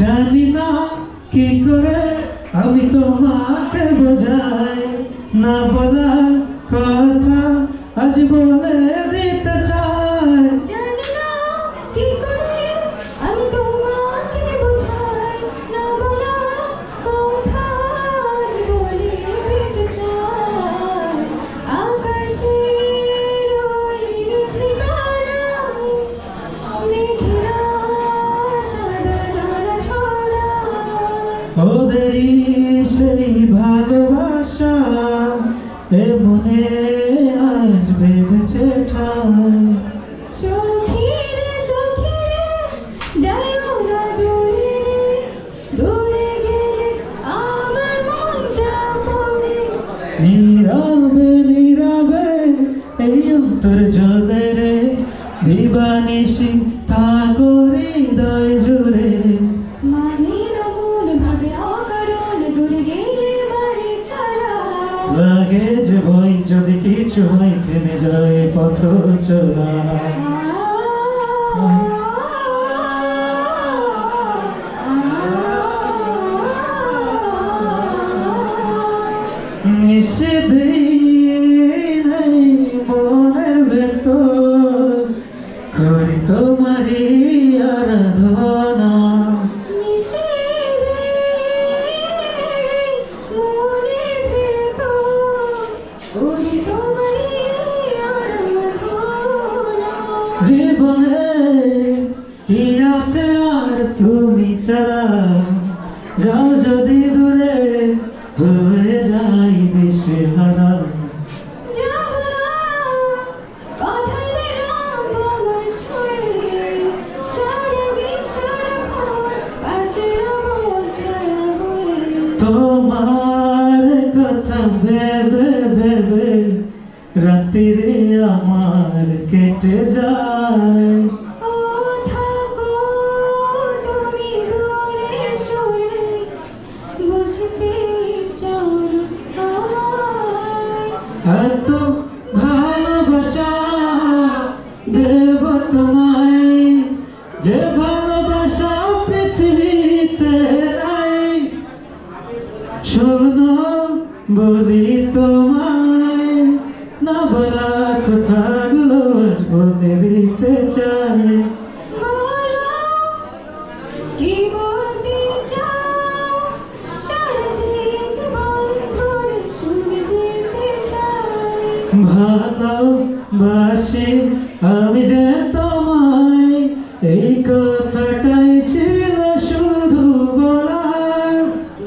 জানি না কি করে আমি তোমাকে বোঝাই। না বলা কথা আজ বলে দিতে ওদেরই সেই ভালোবাসা এ মনে আজ বেঁধেছে পড়ে নীরবে নীরবে এই অন্তর জলে রে দিবানিশি থাকো হৃদয় জুড়ে। হয় থেমে যায় পথ চলা। নিষেধ মনের ভেতর করি তোমারি আরাধনা। জীবনে কি আছে আর তুমি ছাড়া? যাও যদি দূরে হয়ে যাই দেশে হারা। তোমার কথা ভেবে ভেবে রাত্রিরে আমার কেটে এত ভালোবাসা যে ভালোবাসা পৃথিবীতে শোনো বলি তোমায় না বলা কথাগুলো ভালোবাসি আমি যে তোমায় এই কথাটাই ছিল শুধু বলার।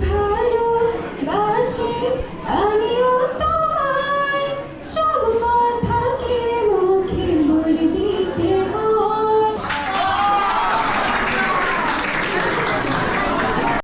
ভালোবাসি